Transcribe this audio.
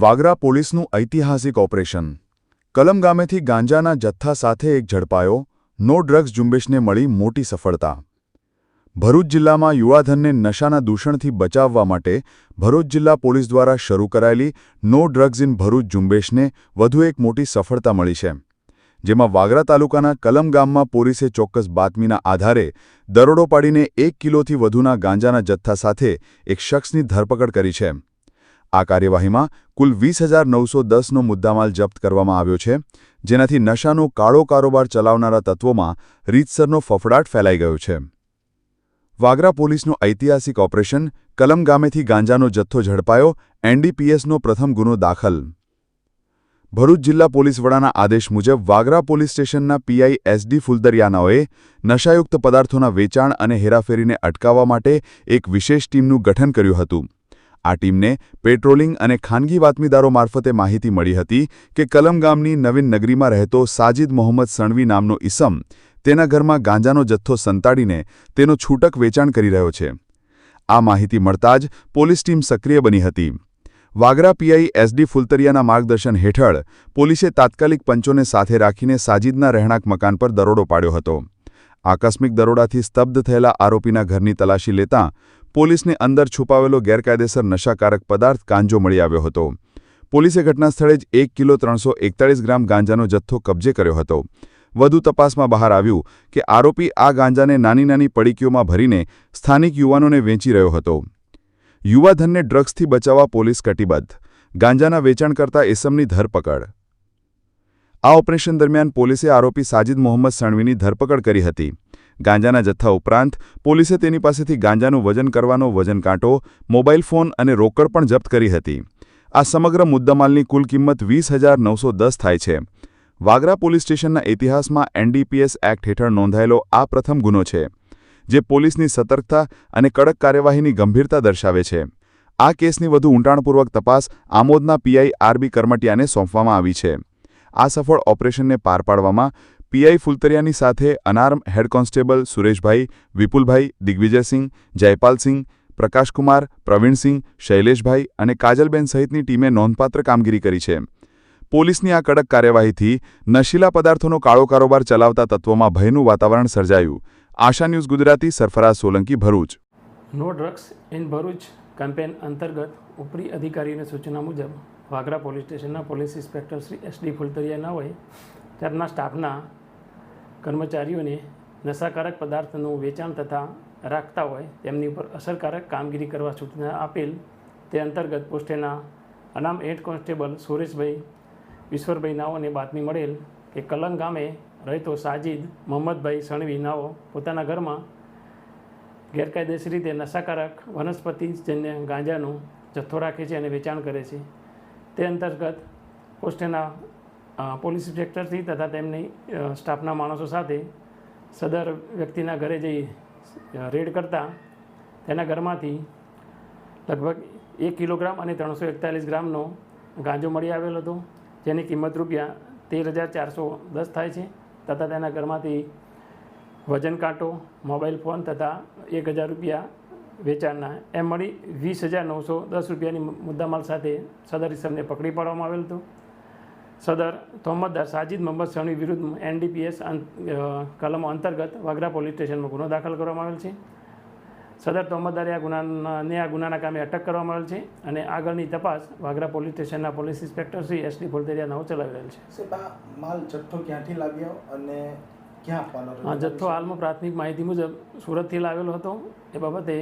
વાગરા પોલીસનું ઐતિહાસિક ઓપરેશન. કલમ ગામેથી ગાંજાના જથ્થા સાથે એક ઝડપાયો, નો ડ્રગ્સ ઝુંબેશને મળી મોટી સફળતા. ભરૂચ જિલ્લામાં યુવાધનને નશાના દૂષણથી બચાવવા માટે ભરૂચ જિલ્લા પોલીસ દ્વારા શરૂ કરાયેલી નો ડ્રગ્સ ઇન ભરૂચ ઝુંબેશને વધુ એક મોટી સફળતા મળી છે. જેમાં વાગરા તાલુકાના કલમ ગામમાં પોલીસે ચોક્કસ બાતમીના આધારે દરોડો પાડીને એક કિલોથી વધુના ગાંજાના જથ્થા સાથે એક શખ્સની ધરપકડ કરી છે. આ કાર્યવાહીમાં કુલ વીસ હજાર નવસો દસનો મુદ્દામાલ જપ્ત કરવામાં આવ્યો છે, જેનાથી નશાનો કાળો કારોબાર ચલાવનારા તત્વોમાં રીતસરનો ફફડાટ ફેલાઈ ગયો છે. વાગરા પોલીસનું ઐતિહાસિક ઓપરેશન કલમ ગામેથી ગાંજાનો જથ્થો ઝડપાયો, એનડીપીએસનો પ્રથમ ગુનો દાખલ. ભરૂચ જિલ્લા પોલીસ વડાના આદેશ મુજબ વાગરા પોલીસ સ્ટેશનના પીઆઈ એસડી ફુલદરિયાનાઓએ નશાયુક્ત પદાર્થોના વેચાણ અને હેરાફેરીને અટકાવવા માટે એક વિશેષ ટીમનું ગઠન કર્યું હતું. આ ટીમને પેટ્રોલિંગ અને ખાનગી બાતમીદારો મારફતે માહિતી મળી હતી કે કલમ ગામની નવીન નગરીમાં રહેતો સાજિદ મોહમ્મદ સણવી નામનો ઇસમ તેના ઘરમાં ગાંજાનો જથ્થો સંતાડીને તેનો છૂટક વેચાણ કરી રહ્યો છે. આ માહિતી મળતા જ પોલીસ ટીમ સક્રિય બની હતી. વાગરા પીઆઈ એસડી ફુલતરિયાના માર્ગદર્શન હેઠળ પોલીસે તાત્કાલિક પંચોને સાથે રાખીને સાજિદના રહેણાંક મકાન પર દરોડો પાડ્યો હતો. આકસ્મિક દરોડાથી સ્તબ્ધ થયેલા આરોપીના ઘરની તલાશી લેતાં પોલીસને અંદર છુપાવેલો ગેરકાયદેસર નશાકારક પદાર્થ ગાંજો મળી આવ્યો હતો. પોલીસે ઘટનાસ્થળે જ એક કિલો ત્રણસો ગ્રામ ગાંજાનો જથ્થો કબજે કર્યો હતો. વધુ તપાસમાં બહાર આવ્યું કે આરોપી આ ગાંજાને નાની નાની પડીકીઓમાં ભરીને સ્થાનિક યુવાનોને વેચી રહ્યો હતો. યુવાધનને ડ્રગ્સથી બચાવવા પોલીસ કટિબદ્ધ. ગાંજાના વેચાણ કરતા એસમની ધરપકડ. આ ઓપરેશન દરમિયાન પોલીસે આરોપી સાજિદ મોહમ્મદ સણવીની ધરપકડ કરી હતી. ગાંજાના જથ્થા ઉપરાંત પોલીસે તેની પાસેથી ગાંજાનું વજન કરવાનો વજન કાંટો, મોબાઈલ ફોન અને રોકડ પણ જપ્ત કરી હતી. આ સમગ્ર મુદ્દામાલની કુલ કિંમત વીસ હજાર નવસો દસ થાય છે. વાગરા પોલીસ સ્ટેશનના ઇતિહાસમાં એનડીપીએસ એક્ટ હેઠળ નોંધાયેલો આ પ્રથમ ગુનો છે, જે પોલીસની સતર્કતા અને કડક કાર્યવાહીની ગંભીરતા દર્શાવે છે. આ કેસની વધુ ઊંડાણપૂર્વક તપાસ આમોદના પીઆઈ આરબી કરમટિયાને સોંપવામાં આવી છે. આ સફળ ઓપરેશનને પાર પાડવામાં પીઆઈ ફુલતરિયાની સાથે unarmed head constable Sureshbhai, Vipulbhai, Digvijaysinh, Jaypalsinh, Prakashkumar, Pravinsinh, Shaileshbhai અને કાજલબેન સહિતની ટીમે નોંધપાત્ર કામગીરી કરી છે. પોલીસની આ કડક કાર્યવાહીથી નશીલા પદાર્થોનો કાળો કારોબાર ચલાવતા તત્વોમાં ભયનું વાતાવરણ સર્જાયું. Asha news Gujarati, Sarfaraz Solanki, Bharuch. No drugs in Bharuch campaign અંતર્ગત ઉપરી અધિકારીની સૂચના મુજબ વાગરા પોલીસ સ્ટેશનના police inspector Shri S D Phultariya હોય તેમના સ્ટાફના કર્મચારીઓને નશાકારક પદાર્થનું વેચાણ તથા રાખતા હોય તેમની ઉપર અસરકારક કામગીરી કરવા સૂચના આપેલ તે અંતર્ગત પોસ્ટેના અનામ હેડ કોન્સ્ટેબલ સુરેશભાઈ ઈશ્વરભાઈ નાઓને બાતમી મળેલ કે કલંગ ગામે રહેતો સાજિદ મોહમ્મદભાઈ સણવી નાઓ પોતાના ઘરમાં ગેરકાયદેસર રીતે નશાકારક વનસ્પતિજન્ય ગાંજાનો જથ્થો રાખે છે અને વેચાણ કરે છે. તે અંતર્ગત પોસ્ટેના પોલીસ ઇન્સ્પેક્ટરથી તથા તેમની સ્ટાફના માણસો સાથે સદર વ્યક્તિના ઘરે જઈ રેડ કરતા તેના ઘરમાંથી લગભગ એક કિલોગ્રામ અને ત્રણસો એકતાલીસ ગ્રામનો ગાંજો મળી આવેલો હતો, જેની કિંમત રૂપિયા તેર હજાર ચારસો દસ થાય છે, તથા તેના ઘરમાંથી વજન કાંટો, મોબાઈલ ફોન તથા એક હજાર રૂપિયા વેચાણના, એમ મળી વીસ હજાર નવસો દસ રૂપિયાની મુદ્દામાલ સાથે સદર ઇસમને પકડી પાડવામાં આવેલ હતો. સદર તોહમતદાર સાજિદ મોહમ્મદ સણી વિરુદ્ધ એનડીપીએસ કલમો અંતર્ગત વાગરા પોલીસ સ્ટેશનમાં ગુનો દાખલ કરવામાં આવેલ છે. સદર તોહમતદારે આ ગુનાને આ ગુનાના કામે અટક કરવામાં આવેલ છે અને આગળની તપાસ વાગરા પોલીસ સ્ટેશનના police inspector Shri S D Pholteriya નવો ચલાવી રહેલ છે. માલ જથ્થો ક્યાંથી લાવ્યો અને ક્યાં જથ્થો હાલમાં પ્રાથમિક માહિતી મુજબ સુરતથી લાવેલો હતો. એ બાબતે